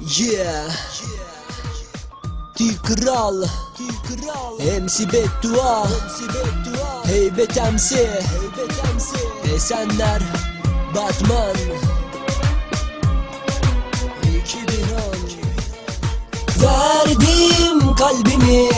Yeah. Ti kral. MC beddua. Heybet MC. Esenler. Batman. 2010. Verdim kalbimi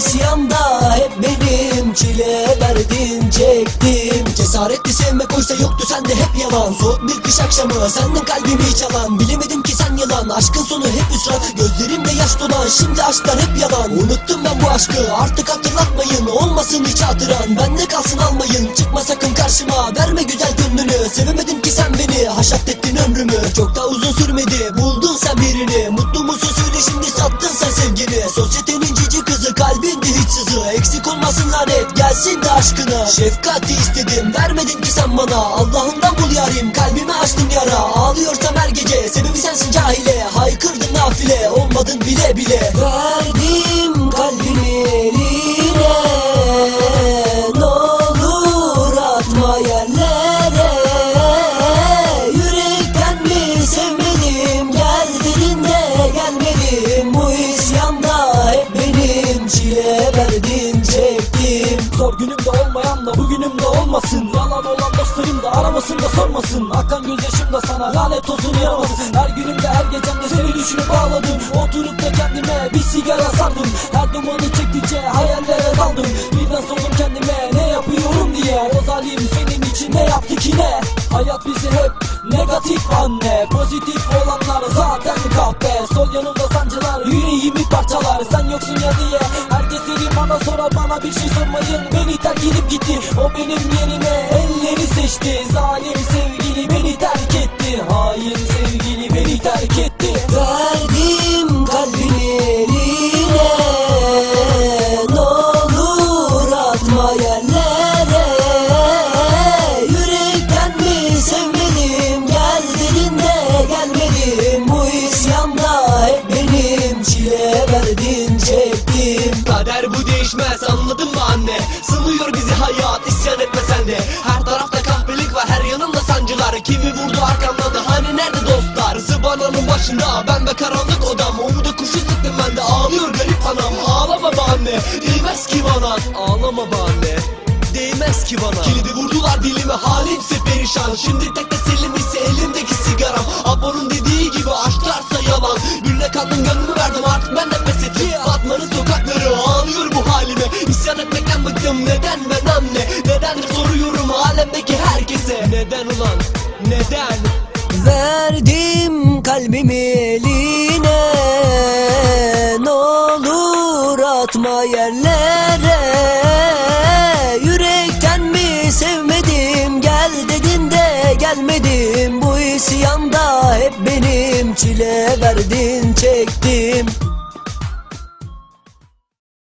isyanda hep benim Çile verdin çektim. Cesaretli sevmek oysa yoktu sende hep yalan. Soğuk bir kış akşamı sendin kalbimi çalan. Bilemedim ki sen yalan Aşkın sonu hep hüsran Gözlerimde yaş dolan Şimdi aşklar hep yalan. Unuttum ben bu aşkı artık hatırlatmayın. Olmasın hiç hatıran Bende kalsın almayın. Çıkma sakın karşıma Verme güzel gönlünü. Sevemedim ki sen beni Haşat ettin ömrümü. Çok da uzun sürmedi Buldun lanet gelsin de aşkına. Şefkati istedim vermedin ki sen bana. Allah'ından bul yarim kalbimi açtın yara. Ağlıyorsam her gece sebebi sensin cahile. Haykırdın nafile olmadın bile bile. Verdim kalbimi eline. Ne olur atma yerlere. Yürekten mi sevmedim Gel de gelmedim. Bu isyanda hep benim Çile verdin Zor günümde olmayanla bugünümde olmasın. Yalan olan dostlarım da aramasın da sormasın. Akan gözyaşım da sana lanet olsun yaramasın Her günümde her gecemde seni düşünüp ağladım. Oturup da kendime bir sigara sardım. Her dumanı çektikçe hayallere daldım. Birden sordum kendime ne yapıyorum? diye. O zalim senin için ne yaptı ki ne? Hayat bizi hep negatif anne. Pozitif olanlar zaten kahpe. Sol yanımda sancılar yüreğimi parçalar. Sen yoksun Bir şey sormayın beni terk edip gitti. O benim yerime elleri seçti. Zalim sevgili beni terk etti. Hain sevgili beni terk etti. Verdim kalbimi eline Ne olur atma yerlere. Yürekten mi sevmedim? Gel dedin de gelmedim. Bu isyanda hep benim. Çile verdin çektim. Kader bu değişmez Sınıyor bizi hayat isyan etme sen de. Her tarafta kahpelik var her yanımda sancılar. Kimi vurdu arkamdan da hani nerede dostlar? Zıbananın başında ben ve karanlık odam. Umuda kuşu sıktım ben de ağlıyor garip anam. Ağlama be anne değmez ki bana. Ağlama be anne Değmez ki bana. Kilidi vurdular dilime halimse perişan. Şimdi tek kalbimi eline Ne olur atma yerlere. Yürekten mi sevmedim Gel dedin de gelmedim. Bu isyanda hep benim Çile verdin çektim